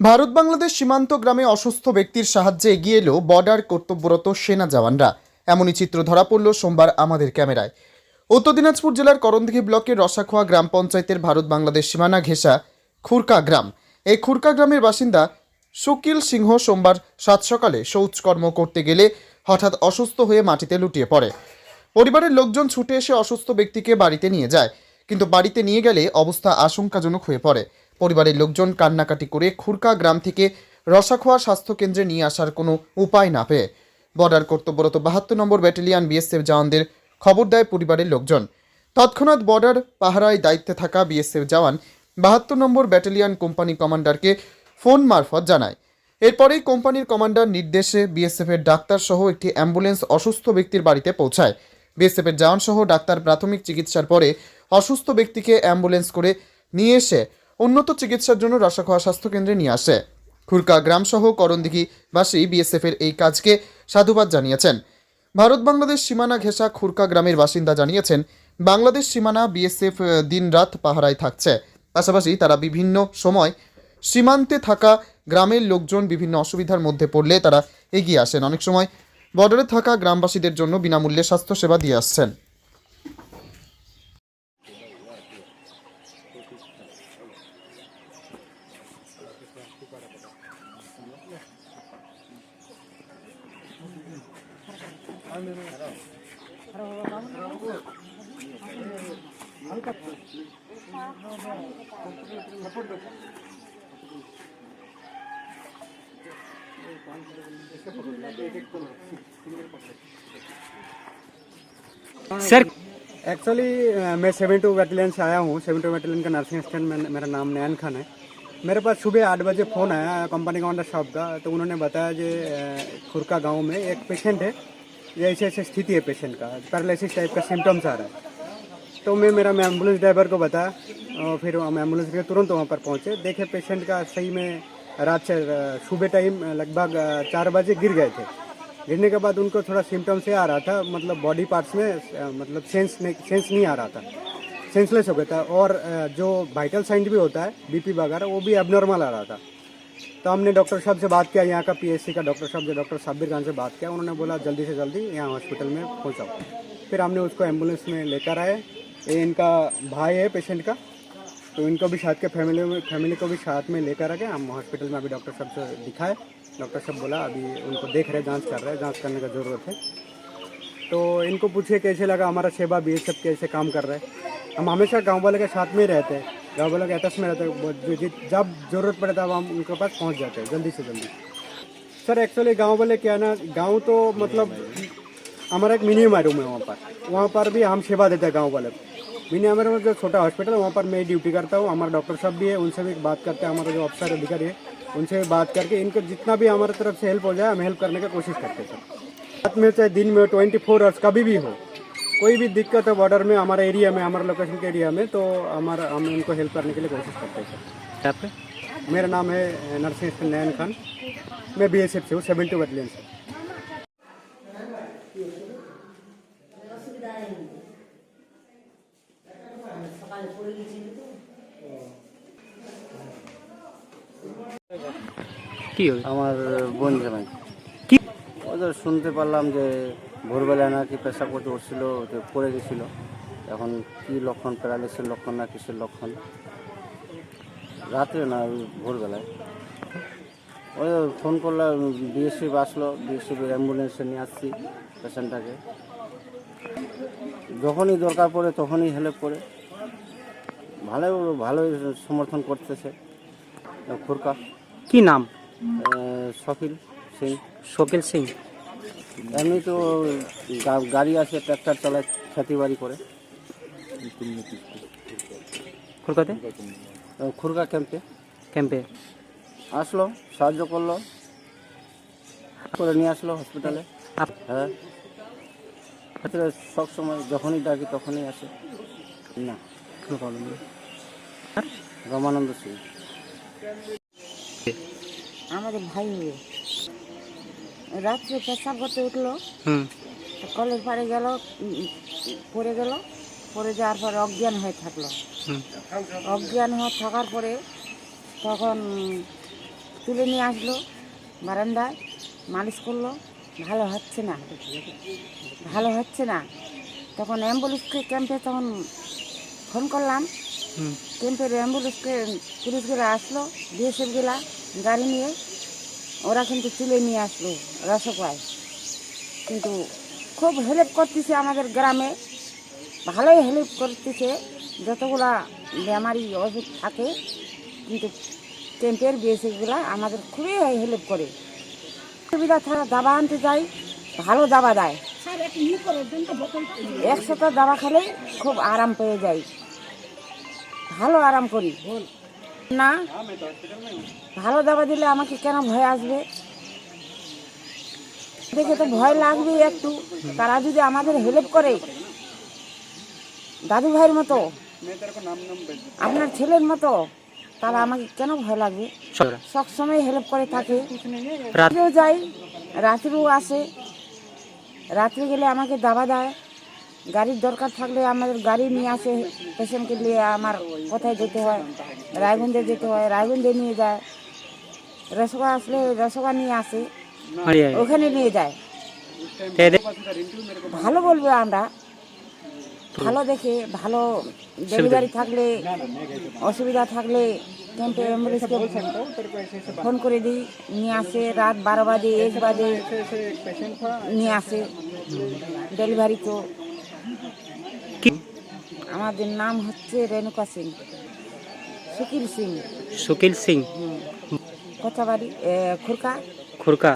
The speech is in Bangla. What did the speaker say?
ভারত বাংলাদেশ সীমান্ত গ্রামে অসুস্থ ব্যক্তির সাহায্যে এগিয়ে এলো বর্ডার কর্তব্যরত সেনা জওয়ানরা। এমনই চিত্র ধরা পড়ল সোমবার আমাদের ক্যামেরায়। উত্তর দিনাজপুর জেলার করণদিঘি ব্লকের রসাখোয়া গ্রাম পঞ্চায়েতের ভারত বাংলাদেশ সীমানা ঘেঁষা খুরকা গ্রাম। এই খুরকা গ্রামের বাসিন্দা সুকিল সিংহ সোমবার সাত সকালে শৌচকর্ম করতে গেলে হঠাৎ অসুস্থ হয়ে মাটিতে লুটিয়ে পড়ে। পরিবারের লোকজন ছুটে এসে অসুস্থ ব্যক্তিকে বাড়িতে নিয়ে যায়, কিন্তু বাড়িতে নিয়ে গেলে অবস্থা আশঙ্কাজনক হয়ে পড়ে। পরিবারের লোকজন কান্নাকাটি করে খুরকা গ্রাম থেকে রসাখোয়া স্বাস্থ্যকেন্দ্রে নিয়ে আসার কোনো উপায় না পেয়ে বর্ডার কর্তব্যরত বাহাত্তর নম্বর ব্যাটালিয়ান বিএসএফ জওয়ানদের খবর দেয় পরিবারের লোকজন। তৎক্ষণাৎ বর্ডার পাহারায় দায়িত্বে থাকা বিএসএফ জওয়ান বাহাত্তর নম্বর ব্যাটালিয়ান কোম্পানি কমান্ডারকে ফোন মারফত জানায়। এরপরেই কোম্পানির কমান্ডার নির্দেশে বিএসএফের ডাক্তার সহ একটি অ্যাম্বুলেন্স অসুস্থ ব্যক্তির বাড়িতে পৌঁছায়। বিএসএফের জওয়ান সহ ডাক্তার প্রাথমিক চিকিৎসার পরে অসুস্থ ব্যক্তিকে অ্যাম্বুলেন্স করে নিয়ে এসে উন্নত চিকিৎসার জন্য রসাখোয়া স্বাস্থ্যকেন্দ্রে নিয়ে আসে। খুরকা গ্রামসহ করণদিঘিবাসী বিএসএফের এই কাজকে সাধুবাদ জানিয়েছেন। ভারত বাংলাদেশ সীমানা ঘেঁষা খুরকা গ্রামের বাসিন্দা জানিয়েছেন, বাংলাদেশ সীমানা বিএসএফ দিন রাত পাহারায় থাকছে। পাশাপাশি তারা বিভিন্ন সময় সীমান্তে থাকা গ্রামের লোকজন বিভিন্ন অসুবিধার মধ্যে পড়লে তারা এগিয়ে আসেন। অনেক সময় বর্ডারে থাকা গ্রামবাসীদের জন্য বিনামূল্যে স্বাস্থ্যসেবা দিয়ে আসছেন। सर एक्चुअली मैं सेवन टू बैटलियन से आया हूँ। सेवन टू बैटलियन का नर्सिंग स्टैंड में मेरा नाम नयन खान है। मेरे पास सुबह आठ बजे फ़ोन आया कंपनी कमांडर शॉप का तो उन्होंने बताया कि खुरका गाँव में एक पेशेंट है। ये ऐसी ऐसे स्थिति है पेशेंट का। पैरालिसिस टाइप का सिम्टम्स आ रहा है। तो मैं, मेरा मैं एंबुलेंस ड्राइवर को बताया और फिर हम एंबुलेंस के तुरंत वहाँ पर पहुँचे। देखे पेशेंट का सही में रात से सुबह टाइम लगभग चार बजे गिर गए थे। गिरने के बाद उनको थोड़ा सिम्टम से आ रहा था मतलब बॉडी पार्ट्स में मतलब सेंस नहीं सेंस नहीं आ रहा था। सेंसलेस हो गया था। और जो वाइटल साइन भी होता है बीपी वगैरह, वो भी एबनॉर्मल आ रहा था। तो हमने डॉक्टर साहब से बात किया, यहाँ का पीएससी का डॉक्टर साहब, जो डॉक्टर साबिर खान से बात किया, उन्होंने बोला, जल्दी से जल्दी यहाँ हॉस्पिटल में पहुँचाओ। फिर हमने उसको एंबुलेंस में लेकर आए। ये इनका भाई है पेशेंट का तो इनको भी साथ के फैमिली में फैमिली को भी साथ में लेकर आ गए। हम हॉस्पिटल में अभी डॉक्टर साहब से दिखाए। डॉक्टर साहब बोला, अभी उनको देख रहे जाँच कर रहे हैं, जाँच करने का ज़रूरत है। तो इनको पूछिए, कैसे लगा? हमारा सेवा बी कैसे काम कर रहा है? हम हमेशा गाँव वाले के साथ में रहते हैं। गाँव वालों के आपस में रहते हैं जब ज़रूरत पड़े तब हम उनके पास पहुँच जाते हैं, जल्दी से जल्दी। सर एक्चुअली गाँव वाले क्या है ना, गाँव तो मतलब हमारा एक मिनिमम रूम है वहाँ पर। वहाँ पर भी हम सेवा देते हैं गाँव वाले। को मिनिमम रूम जो छोटा हॉस्पिटल है, वहाँ पर मैं ड्यूटी करता हूँ, हमारा डॉक्टर साहब भी है, उनसे भी बात करते हैं, हमारा जो अफसर अधिकारी है, उनसे भी बात करके इनको जितना भी हमारे तरफ़ से हेल्प हो जाए, हम हेल्प करने की कोशिश करते हैं, सर। रात में चाहे दिन में ट्वेंटी फोर आवर्स कभी भी हो कोई भी दिक्कत है बॉर्डर में हमारे एरिया में हमारे लोकेशन के एरिया में तो हमारा हम उनको हेल्प करने के लिए कोशिश करते हैं सर आपका मेरा नाम है नरसिंह नयन खान मैं बी एस एफ से हूँ सेवन टू बटालियन से কি হবে আমার বোন জামাই কি ওদের শুনতে পারলাম যে ভোরবেলা নাকি পেশা করতে উঠছিল তো পড়ে গেছিল। এখন কি লক্ষণ প্যারালিসিসের লক্ষণ না কিসের লক্ষণ? রাত্রে না ওই ভোরবেলায়। ওই ফোন করলাম বিএসএফ আসলো বিএসএফ অ্যাম্বুলেন্সে নিয়ে আসছি পেশেন্টটাকে যখনই দরকার পড়ে তখনই হেল্প করে। ভালো ভালোই সমর্থন করতেছে। খুরকা কি নাম? শকিল সিং। শকিল সিং। এমনি তো গাড়ি আছে ট্র্যাক্টর চালায় খেতি বাড়ি করে আহ, খুরগা ক্যাম্পে। ক্যাম্পে। আসলো সাহায্য করল। করে নিয়ে আসলো হসপিটালে হ্যাঁ। সব সময় যখনই ডাকি তখনই আসে। না কোনো প্রবলেম নেই। রমানন্দ সিং। আমাদের ভাই মেয়ে রাত্রে পেশাব করতে উঠল। হুম। কলের পাড়ে গেল পড়ে গেল। পড়ে যাওয়ার পরে অজ্ঞান হয়ে থাকল। অজ্ঞান হয়ে থাকার পরে তখন তুলে নিয়ে আসলো বারান্দায় মালিশ করল ভালো হচ্ছে না ভালো হচ্ছে না। তখন অ্যাম্বুলেন্সকে ক্যাম্পে তখন ফোন করলাম। ক্যাম্পের অ্যাম্বুলেন্সকে পুলিশগুলো আসলো বিএসএফগুলা গাড়ি নিয়ে ওরা কিন্তু তুলে নিয়ে আসলো রসগোয়ায় কিন্তু খুব হেল্প করতেছে আমাদের গ্রামে। ভালোই হেল্প করতেছে। যতগুলা বেমারি ওষুধ থাকে কিন্তু ক্যাম্পের বিএসএফগুলা আমাদের খুবই হেল্প করে। সুবিধা ছাড়া দাবা আনতে যাই ভালো দাবা দেয়। একশোটা দাবা খেলে খুব আরাম পেয়ে যাই। ভালো আরাম করি। না? ভালো দাবা দিলে আমাকে কেন ভয় আসবে? দেখে তো ভয় লাগবে একটু। তারা যদি আমাদের হেল্প করে দাদু ভাইয়ের মতো আপনার ছেলের মতো তাহলে আমাকে কেন ভয় লাগবে? সবসময় হেল্প করে থাকে। রাত্রেও যাই রাত্রেও আসে। রাত্রে গেলে আমাকে দাবা দেয়। গাড়ির দরকার থাকলে আমাদের গাড়ি নিয়ে আসে পেশেন্টকে নিয়ে আমার কোথায় যেতে হয় রায়গঞ্জে যেতে হয় রায়গঞ্জে নিয়ে যায় রসগা আসলে রসগা নিয়ে আসে ওখানে নিয়ে যায়। ভালো বলব আমরা ভালো দেখে ভালো ডেলিভারি থাকলে অসুবিধা থাকলে ক্যাম্পে অ্যাম্বুলেন্সকে ফোন করে দিই নিয়ে আসে রাত বারো বাজে এক বাজে নিয়ে আসে। ডেলিভারি তো কি? আমাদের নাম হচ্ছে রেণুকা সিং। সুকিল সিং। সুকিল সিং। কোথাবাড়ি? খুরকা? খুরকা।